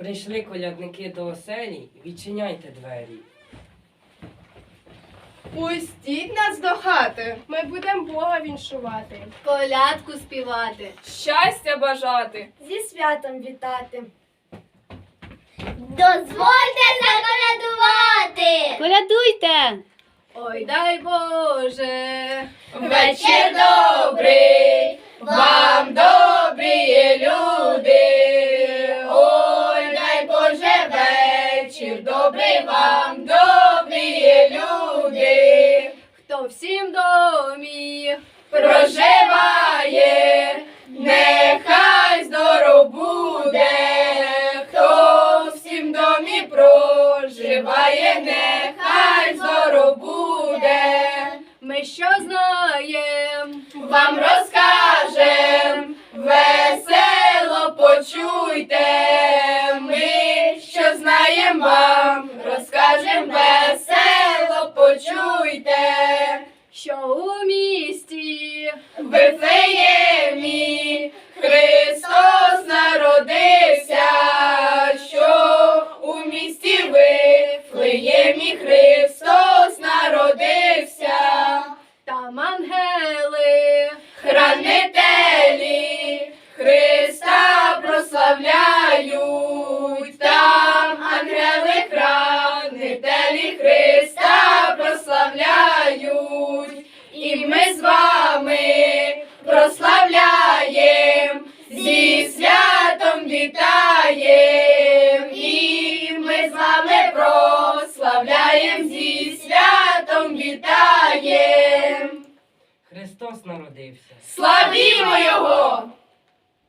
Прийшли колядники до оселі, відчиняйте двері. Пустіть нас до хати, ми будемо Бога віншувати. Колядку співати. Щастя бажати. Зі святом вітати. Дозвольте заколядувати! Колядуйте! Ой, дай Боже. Вечір добрий, добрий вам, добрі люди. Хто всім домі Проживає, нехай здоров буде. Хто в домі проживає, нехай здоров буде. ми що знаєм, Вам розкажем, весело почуйте. Вифлеємі Христос народився, що у місті Вифлеємі Христос народився. там ангели, Хранителі вітаєм, і ми з вами прославляєм, зі святом вітаєм. Христос народився. Славімо Його!